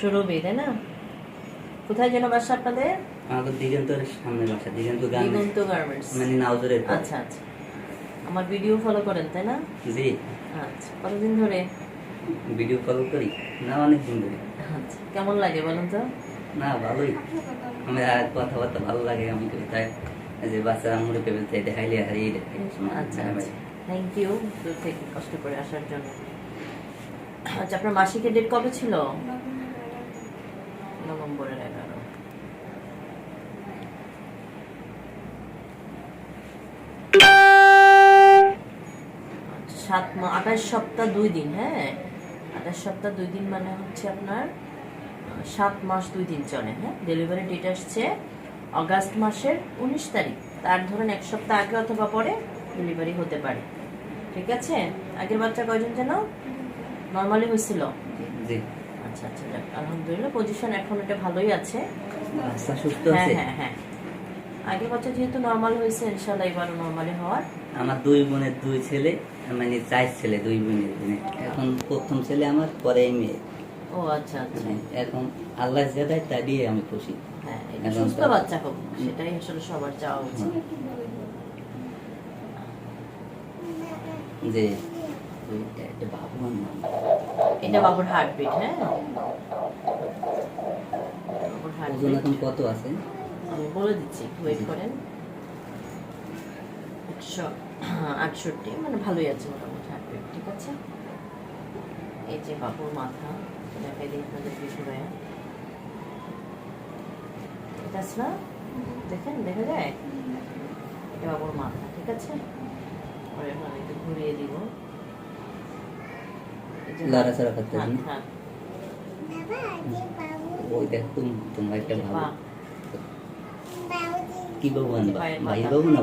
সুরভি তাই না? কোথায় যেন বাসা আপনাদের? আমাদের দিগন্তর সামনে বাসা দিগন্ত গান দিগন্ত গার্মেন্টস। মানে নাউজুরের আচ্ছা আচ্ছা। আমার ভিডিও ফলো করেন তাই না? জি। আচ্ছা কতদিন ধরে? ভিডিও ফলো করি। না অনেক দিন ধরে। আচ্ছা কেমন লাগে বলুন তো? না ভালোই। আমি আর কথাবার্তা ভালো লাগে আমি তাই যে বাচ্চারা মুড়ে পেবে তাই দেখাইলে হারিয়ে দেখাই। আচ্ছা আচ্ছা। থ্যাংক ইউ দূর থেকে কষ্ট করে আসার জন্য। আচ্ছা আপনার মাসিকের ডেট কবে ছিল? নভেম্বরের এগারো। আচ্ছা, সাত আঠাশ সপ্তাহ দুই দিন হ্যাঁ? আঠাশ সপ্তাহ দুই দিন মানে হচ্ছে আপনার সাত মাস দুই দিন চলে হ্যাঁ? ডেলিভারি ডেট আসছে অগাস্ট মাসের উনিশ তারিখ। তার ধরেন এক সপ্তাহ আগে অথবা পরে ডেলিভারি হতে পারে। ঠিক আছে? আগের বাচ্চা কয়জন যেন? নর্মালি হয়েছিল? জি। আচ্ছা আচ্ছা আলহামদুলিল্লাহ পজিশন এখন এটা ভালোই আছে। সুস্থ হ্যাঁ আছে? হ্যাঁ হ্যাঁ। আগের বাচ্চা যেহেতু নর্মাল হয়েছে ইনশাল্লাহ এবারও নর্মালি হওয়ার। আমার দুই বোনের দুই ছেলে মানে চার ছেলে দুই বোনের মানে এখন প্রথম ছেলে আমার পরে মেয়ে। ও আচ্ছা আচ্ছা। মানে এখন আল্লাহ যেটাই তা দিয়ে আমি খুশি হ্যাঁ সুস্থ বাচ্চা হোক সেটাই আসলে সবার চাওয়া উচিত। যে ওইটা একটা বাবু আনলাম এটা বাবুর হার্টবিট হ্যাঁ? বাবুর হার্টবিট এখন কত আছে? আমি বলে দিচ্ছি ওয়েট করেন। একশো আটষট্টি মানে ভালোই আছে মোটামুটি হার্টবিট ঠিক আছে? এই যে বাবুর মাথা দেখাই দিই আপনাদের কিছু ভাইয়া। এটা না? দেখেন দেখা যায়? এটা বাবুর মাথা ঠিক আছে পরে এখন আমি একটু ঘুরিয়ে দিব এই যে লড়াচড়া করতে হবে ওই দেখ তুমি তোমার একটা পা। কি বাবু আনবা ভাই বাবু না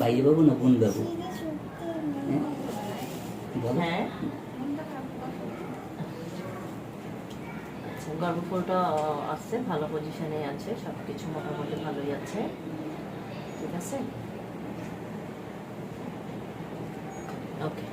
ভাই বাবু না বোন বাবু হ্যাঁ? গর্ভফুলটা আছে ভালো পজিশনে আছে সব কিছু মোটামুটি ভালোই আছে ঠিক আছে ওকে